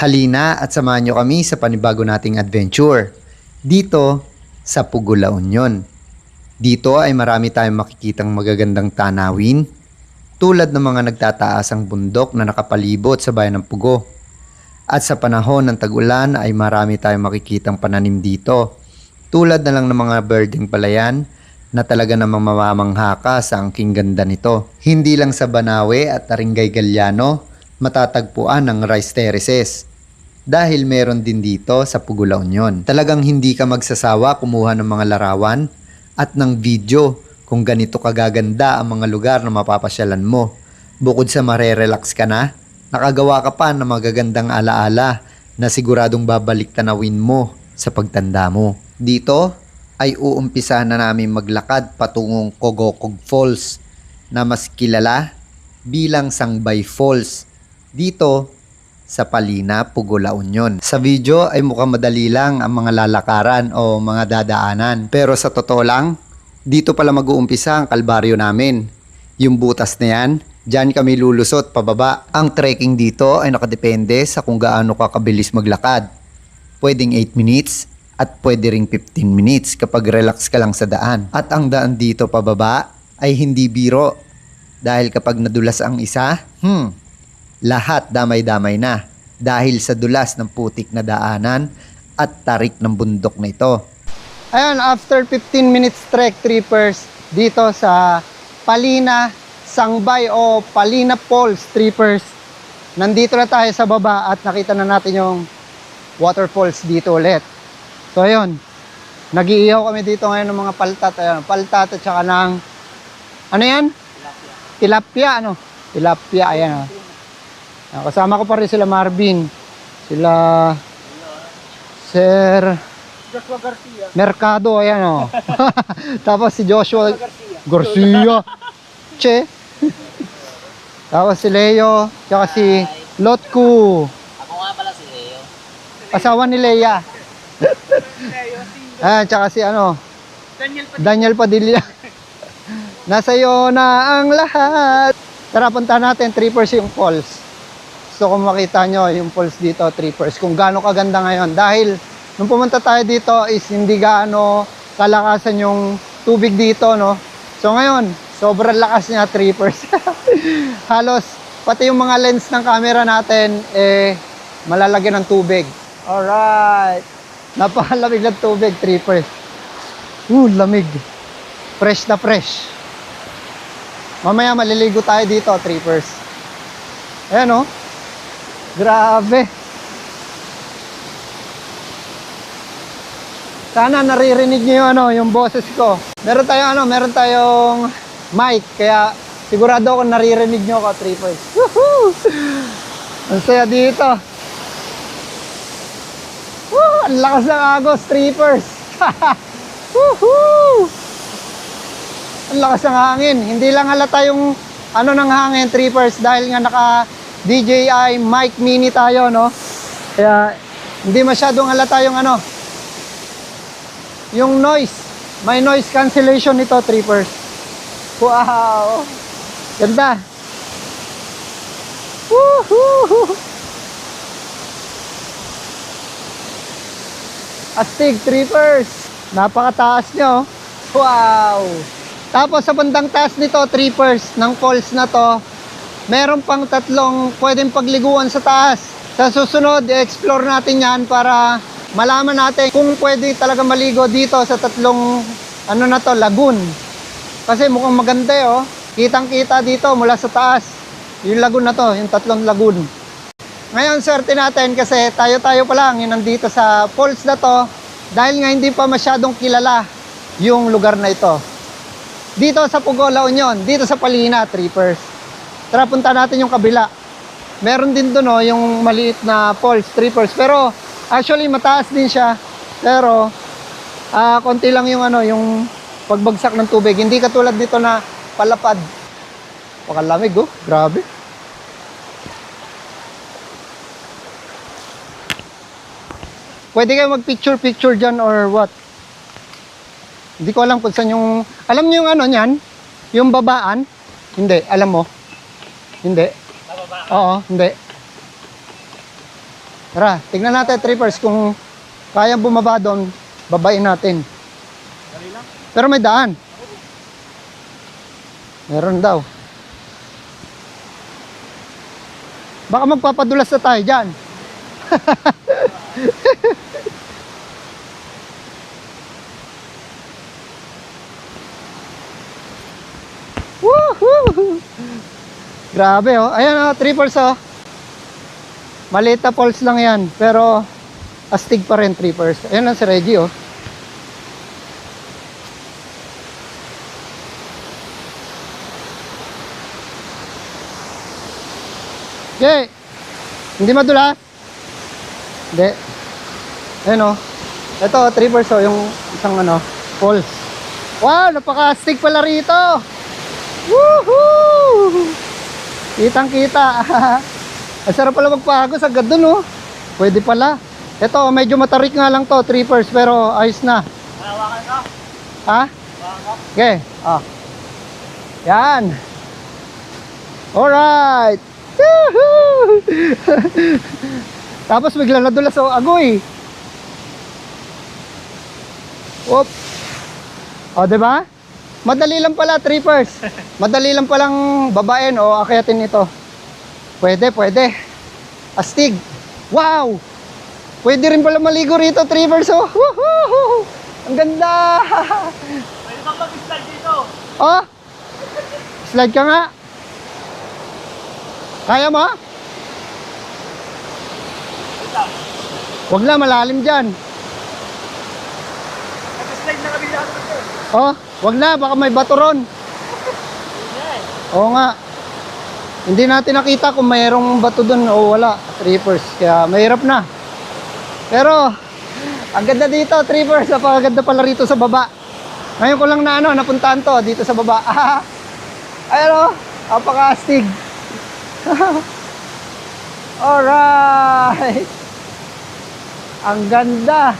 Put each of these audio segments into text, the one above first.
Halina at samahan nyo kami sa panibago nating adventure. Dito sa Pugo, La Union. Dito ay marami tayong makikitang magagandang tanawin tulad ng mga nagtataasang bundok na nakapalibot sa bayan ng Pugo. At sa panahon ng tag-ulan ay marami tayong makikitang pananim dito. Tulad na lang ng mga birding palayan na talaga namang mamamangha ka sa angking ganda nito. Hindi lang sa Banawe at Taringay Galyano matatagpuan ang rice terraces. Dahil meron din dito sa Pugo, La Union. Talagang hindi ka magsasawa kumuha ng mga larawan at ng video kung ganito kagaganda ang mga lugar na mapapasyalan mo. Bukod sa marerelax ka na, nakagawa ka pa ng magagandang alaala na siguradong babalik tanawin mo sa pagtanda mo. Dito ay uumpisa na namin maglakad patungong Kogokog Falls na mas kilala bilang Sangbay Falls dito sa Palina, Pugo, La Union. Sa video ay mukhang madali lang ang mga lalakaran o mga dadaanan. Pero sa totoo lang, dito pala mag-uumpisa ang kalbaryo namin. Yung butas na yan, dyan kami lulusot pababa. Ang trekking dito ay nakadepende sa kung gaano ka kabilis maglakad. Pwedeng 8 minutes at pwede ring 15 minutes kapag relax ka lang sa daan. At ang daan dito pababa ay hindi biro. Dahil kapag nadulas ang isa, hmm, lahat damay-damay na dahil sa dulas ng putik na daanan at tarik ng bundok na ito. Ayun, after 15 minutes trek trippers dito sa Palina Sangbay o Palina Falls trippers. Nandito na tayo sa baba at nakita na natin yung waterfalls dito ulit. So ayun, nag-iihaw kami dito ngayon ng mga paltat. Ayun, paltat at saka ng, ano yan? Tilapia, ano? Tilapia, ayan. Oh. Ayan, Kasama ko pa rin sila Marvin. Sila Sir Joshua Garcia. Mercado, ayan o. Tapos si Joshua Garcia. Che. Tapos si Leo, tsaka si Lotku. Ako nga pala si Leo. Asawa ni Leia. Ayan, tsaka si ano, Daniel pa. Daniel Padilla. Nasa iyo na ang lahat. Tara, punta natin, Trippers yung falls. Gusto kong makita nyo yung falls dito, Trippers, kung gaano kaganda ngayon. Dahil, nung pumunta tayo dito is hindi gaano kalakasan yung tubig dito, no? So ngayon, sobrang lakas niya, Trippers. Halos, pati yung mga lens ng camera natin, eh, malalagyan ng tubig. Alright. Napakalamig ng tubig, Trippers. Uh, lamig. Fresh na fresh. Mamaya maliligo tayo dito, trippers. Ayan oh. Grabe. Sana naririnig niyo yung ano, yung boses ko. Meron tayong ano, meron tayong mic kaya sigurado ako naririnig niyo ako, trippers. Woohoo! Ang saya dito. Woo! Ang lakas ng agos, trippers. Woohoo! Ang lakas ng hangin. Hindi lang halata yung ano ng hangin, trippers, dahil nga naka DJI mic mini tayo, no? Kaya hindi masyadong halata yung ano, yung noise. May noise cancellation nito, trippers. Wow! Ganda. Woohoo! Astig, trippers. Napakataas nyo. Wow! Tapos sa bandang taas nito, trippers ng falls na to, meron pang tatlong pwedeng pagliguan sa taas. Sa susunod, i-explore natin yan para malaman natin kung pwede talaga maligo dito sa tatlong ano na to, lagoon. Kasi mukhang maganda eh, oh. Kitang-kita dito mula sa taas. Yung lagoon na to, yung tatlong lagoon. Ngayon, swerte natin kasi tayo-tayo pa lang yung nandito sa falls na to dahil nga hindi pa masyadong kilala yung lugar na ito. Dito sa Pugo, La Union, dito sa Palina, Trippers. Tara, punta natin yung kabila. Meron din doon oh, yung maliit na falls, Trippers. Pero actually mataas din siya. Pero ah konti lang yung ano, yung pagbagsak ng tubig. Hindi katulad dito na palapad. Pakalamig oh, grabe. Pwede kayo mag-picture-picture dyan or what? Hindi ko alam kung saan yung... Alam niyo yung ano niyan? Yung babaan? Hindi. Alam mo? Hindi. Oo, hindi. Tara, tingnan natin trippers kung kayang bumaba doon, babain natin. Pero may daan. Meron daw. Baka magpapadulas na tayo dyan. Woohoo! Grabe oh. Ayan oh, trippers oh. Maliit na lang yan. Pero astig pa rin trippers. Ayan lang si Reggie oh. Okay. Hindi madula? Hindi. Ayan oh. Ito, trippers oh, yung isang ano, pulse. Wow, napaka-astig pala rito. Woohoo! Kitang kita. Ang sarap pala magpagos agad dun oh. Pwede pala. Ito, medyo matarik nga lang to, trippers, pero ayos na. Hawakan ka. Ha? Okay. Ah. Yan. Alright. Tapos bigla nadulas sa agoy. Whoop. O, di ba? Madali lang pala, trippers. Madali lang palang babain o akyatin ito. Pwede, pwede. Astig. Wow! Pwede rin pala maligo rito, trippers. Oh. Woohoo! Ang ganda! Pwede bang mag-slide dito? Oh! Slide ka nga. Kaya mo? Lang. Huwag na, malalim dyan. Nag-slide na kami dito. Oh, wag na, baka may bato ron. Oo nga. Hindi natin nakita kung mayroong bato dun o wala. Trippers, kaya mahirap na. Pero, ang ganda dito, trippers. Napakaganda pala rito sa baba. Ngayon ko lang na ano, napuntahan to dito sa baba. Ayun o, napaka-astig. Alright. Ang ganda.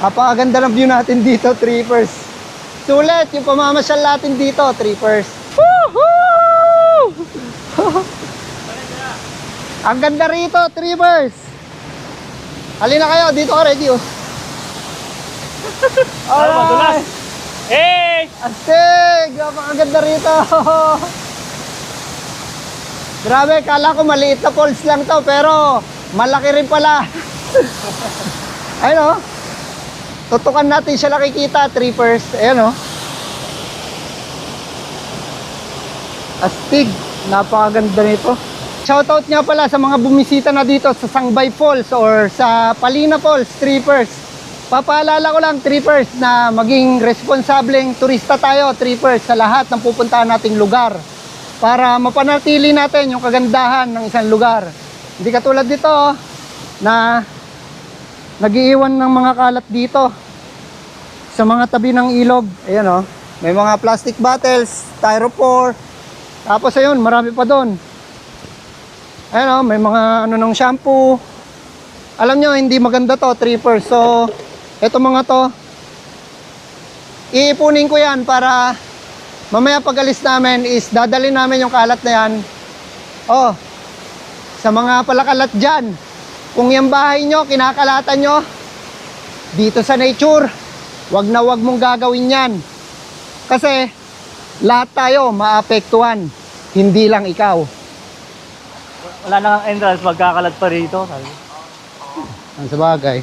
Napakaganda ng view natin dito, trippers. Sulit yung pamamasyal natin dito, trippers. Woohoo! Ang ganda rito, trippers. Halina kayo, dito ka ready, oh. Alright. Hey! Astig! Napakaganda rito. Grabe, kala ko maliit na falls lang to, pero malaki rin pala. Ayun oh. Tutukan natin siya nakikita, trippers. Ayan oh. Astig. Napakaganda nito. Shoutout nga pala sa mga bumisita na dito sa Sangbay Falls or sa Palina Falls, trippers. Papaalala ko lang, trippers, na maging responsableng turista tayo, trippers, sa lahat ng pupuntahan nating lugar. Para mapanatili natin yung kagandahan ng isang lugar. Hindi katulad dito, oh, na nagiiwan ng mga kalat dito sa mga tabi ng ilog. Ayan oh. May mga plastic bottles, styrofoam. Tapos ayun, marami pa doon. Ayan oh, may mga ano ng shampoo. Alam nyo, hindi maganda to, trippers. So, eto mga to, iipunin ko yan para mamaya pag alis namin is dadalhin namin yung kalat na yan. Oh, sa mga palakalat dyan. Kung yung bahay nyo, kinakalatan nyo, dito sa nature, wag na wag mong gagawin yan. Kasi, lahat tayo maapektuhan, hindi lang ikaw. Wala na kang entrance, magkakalat pa rito. Ang sabagay.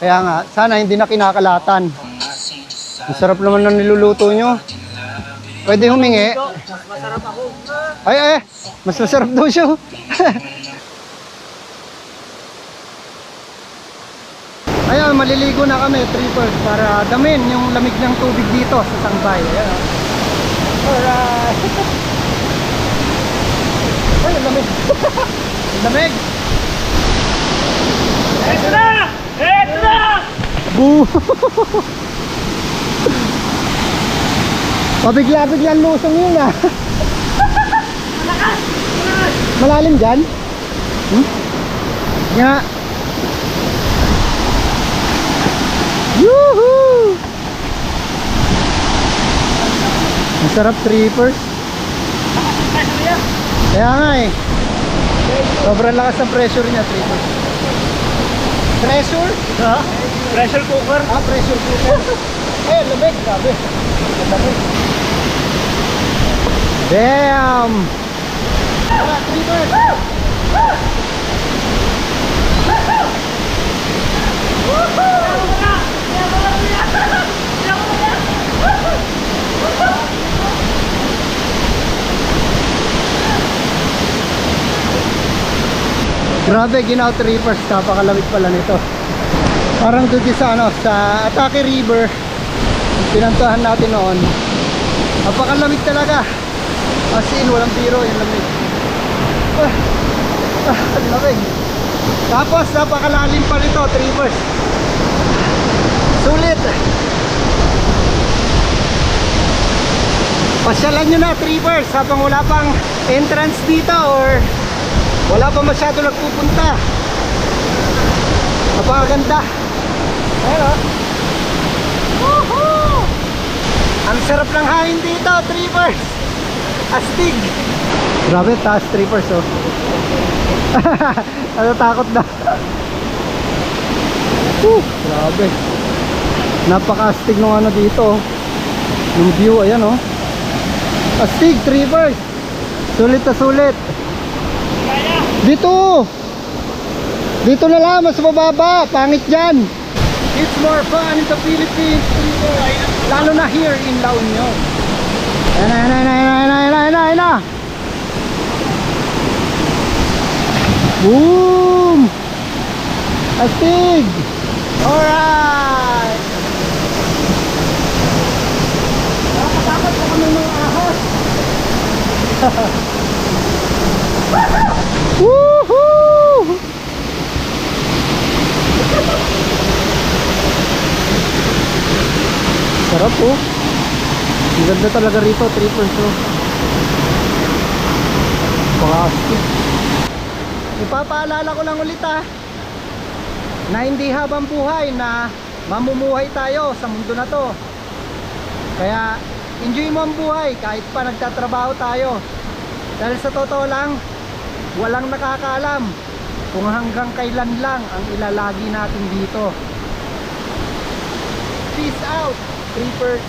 Kaya nga, sana hindi na kinakalatan. Ang sarap naman ng niluluto nyo. Pwede humingi. Masarap ako. Ay, ay, mas masarap daw siya. Maliligo na kami, trippers, para damin yung lamig ng tubig dito sa Sangbay. Ayan. Alright. Ay, lamig. lamig. Eto na! Eto na! Boo! Pabigla-bigla lusong yun ah. Malalim dyan? Hmm? Nga. Yuhu! Ang sarap trippers. Kaya nga eh. Sobrang lakas ng pressure niya, trippers. Pressure? Ha? Pressure cooker. Ah, pressure cooker. eh, lamig, grabe. Lamig. Damn! Trippers! Grabe, ginaw trippers, napakalamig pala nito. Parang doon sa ano, sa Atake River, yung pinantuhan natin noon. Napakalamig talaga. As in, walang biro yung lamig. Ah, ah, lamig. Tapos, napakalalim pa nito, trippers. Sulit. Pasyalan nyo na, trippers, habang wala pang entrance dito or wala pa masyado nagpupunta. Napakaganda. Ayun oh. Woohoo! Ang sarap ng hangin dito, trippers. Astig. Grabe, taas trippers oh. Natatakot na. Woo, grabe. Napaka-astig nung ano dito. oh. Yung view, ayan oh. Astig, trippers. Sulit na sulit. Dito! Dito na lang, mas mababa. Pangit dyan. It's more fun in the Philippines. Lalo na here in La Union. Ayan ayan ayan ayan na, ayan ayan ayan na. Boom! Astig! Alright! Nakakatakot pa kami mga ahas. Woohoo! Sarap oh. Ang ganda talaga rito, trippers oh. Pangasti. Ipapaalala ko lang ulit ah na hindi habang buhay na mamumuhay tayo sa mundo na to. Kaya enjoy mo ang buhay kahit pa nagtatrabaho tayo. Dahil sa totoo lang, walang nakakaalam kung hanggang kailan lang ang ilalagi natin dito. Peace out, Creeper